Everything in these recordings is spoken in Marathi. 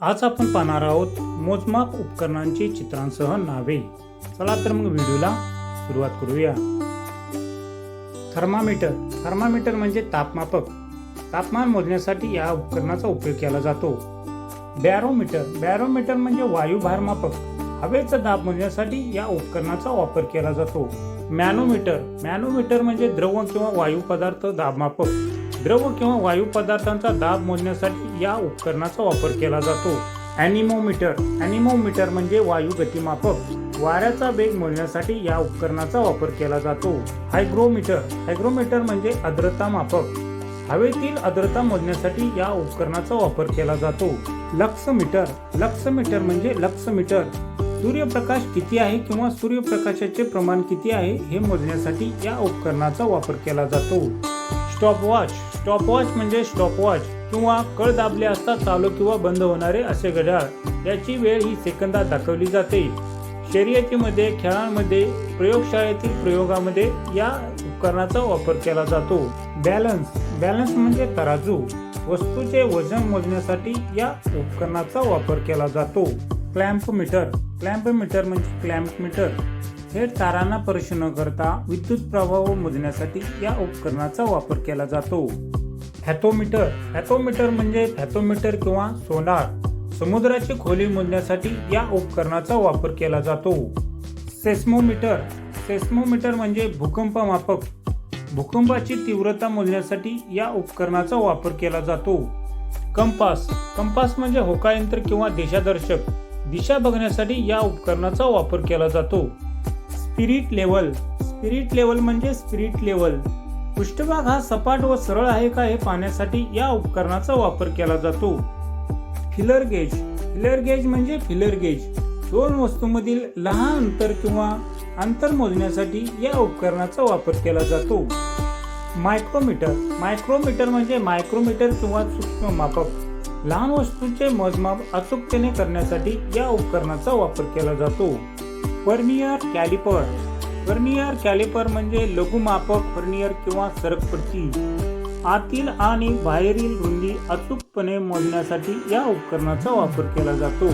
आज आपण पाहणार आहोत मोजमाप उपकरणांची चित्रांसह नावे. चला तर मग व्हिडिओला सुरुवात करूया. थर्मामीटर. थर्मामीटर म्हणजे तापमापक. तापमान मोजण्यासाठी या उपकरणाचा उपयोग केला जातो. बॅरोमीटर. बॅरोमीटर म्हणजे वायुभार मापक हवेचा दाब मोजण्यासाठी या उपकरणाचा वापर केला जातो. मॅनोमीटर. मॅनोमीटर म्हणजे द्रव किंवा वायू पदार्थ दाबमापक. द्रव किंवा वायू पदार्थांचा दाब मोजण्यासाठी या उपकरणाचा वापर केला जातो. अॅनिमोमीटर. अॅनिमोमीटर म्हणजे वायू गतिमापक. वाऱ्याचा वेग मोजण्यासाठी या उपकरणाचा वापर केला जातो. हायग्रोमीटर. हायग्रोमीटर म्हणजे आर्द्रता मापक. हवेतील आर्द्रता मोजण्यासाठी या उपकरणाचा वापर केला जातो. लक्स मीटर लक्स मीटर म्हणजे लक्स मीटर सूर्यप्रकाश किती आहे किंवा सूर्यप्रकाशाचे प्रमाण किती आहे हे मोजण्यासाठी या उपकरणाचा वापर केला जातो. स्टॉपवॉच. स्टॉपवॉच म्हणजे स्टॉपवॉच किंवा कळ दाबले असता चालू किंवा बंद होणारे असे घड्याळ. याची वेळ ही सेकंदात दाखवली जाते. शर्यतीमध्ये खेळांमध्ये प्रयोगशाळेतील प्रयोगामध्ये या उपकरणाचा वापर केला जातो. बॅलन्स बॅलन्स म्हणजे तराजू. वस्तूचे वजन मोजण्यासाठी या उपकरणाचा वापर केला जातो. क्लॅम्प मीटर क्लॅम्प मीटर म्हणजे क्लॅम्प मीटर थेट तारांना स्पर्श न करता विद्युत प्रवाह मोजण्यासाठी या उपकरणाचा वापर केला जातो. हॅथोमीटर हॅथोमीटर म्हणजे हॅथोमीटर किंवा सोनार समुद्राची खोली मोजण्यासाठी या उपकरणाचा वापर केला जातो. सेस्मोमीटर सेस्मोमीटर म्हणजे भूकंप मापक भूकंपाची तीव्रता मोजण्यासाठी या उपकरणाचा वापर केला जातो. कंपास कंपास म्हणजे होकायंत्र किंवा दिशादर्शक दिशा बघण्यासाठी या उपकरणाचा वापर केला जातो. स्पिरिट लेवल स्पिरिट लेवल म्हणजे स्पिरिट लेवल पृष्ठभाग हा सपाट व सरळ आहे का हे पाहण्यासाठी या उपकरणाचा वापर केला जातो. फिलर गेज फिलर गेज म्हणजे फिलर गेज दोन वस्तूमधील लहान अंतर किंवा अंतर मोजण्यासाठी या उपकरणाचा वापर केला जातो. मायक्रोमीटर मायक्रोमीटर म्हणजे मायक्रोमीटर किंवा सूक्ष्म मापक लहान वस्तूंचे मोजमाप अचूकतेने करण्यासाठी या उपकरणाचा वापर केला जातो. Vernier calliper. वर्नियर कॅलिपर म्हणजे लघुमापक वर्नियर किंवा सरकपट्टी आतील आणि बाहेरील रुंदी अचूकपणे मोजण्यासाठी या उपकरणाचा वापर केला जातो.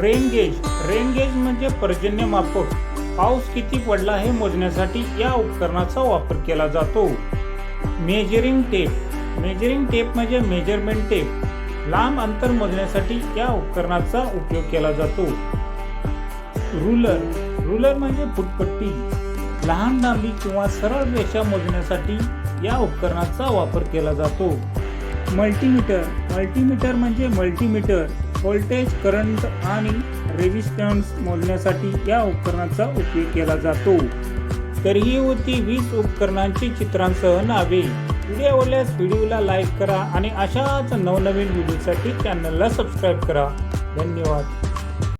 रेनगेज रेनगेज म्हणजे पर्जन्यमापक. पाऊस किती पडला हे मोजण्यासाठी या उपकरणाचा वापर केला जातो. Measuring tape. मेजरिंग टेप म्हणजे मेजरमेंट टेप. लांब अंतर मोजण्यासाठी या उपकरणाचा उपयोग केला जातो. रुलर रुलर म्हणजे फुटपट्टी लहान लांबी किंवा सरळ रेषा मोजण्यासाठी या उपकरणाचा वापर केला जातो. मल्टीमीटर मल्टीमीटर म्हणजे मल्टीमीटर व्होल्टेज करंट आणि रेजिस्टन्स मोजण्यासाठी या उपकरणाचा उपयोग केला जातो. तर ही होती वीस उपकरणांची चित्रांसह नावे. व्हिडिओ आवडल्यास व्हिडिओला लाईक करा आणि अशाच नवनवीन व्हिडिओसाठी चॅनलला सबस्क्राईब करा. धन्यवाद.